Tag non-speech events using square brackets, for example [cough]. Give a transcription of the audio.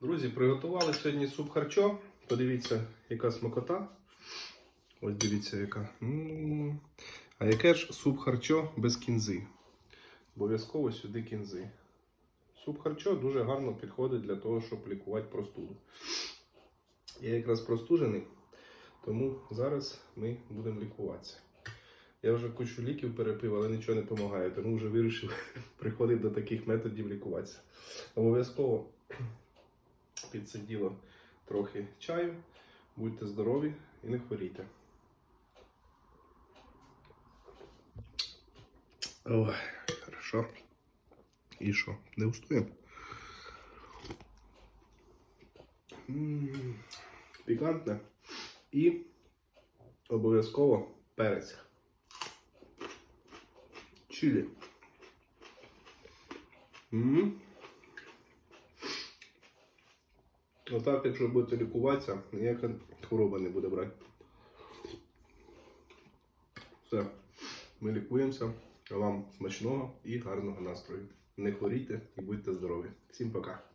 Друзі, приготували сьогодні суп харчо. Подивіться, яка смакота. Ось дивіться, яка. А яке ж суп харчо без кінзи? Обов'язково сюди кінзи. Суп харчо дуже гарно підходить для того, щоб лікувати простуду. Я якраз простужений, тому зараз ми будемо лікуватися. Я вже кучу ліків перепив, але нічого не допомагає, тому вже вирішив [laughs] приходити до таких методів лікуватися. Обов'язково під трохи чаю. Будьте здорові і не хворійте. Ой, хорошо. І що, не устоїмо? Пікантне. І обов'язково перець. Чилі. М. Отак, якщо будете лікуватися, ніяка хвороба не буде брати. Все, ми лікуємося. Вам смачного і гарного настрою. Не хворійте і будьте здорові. Всім пока.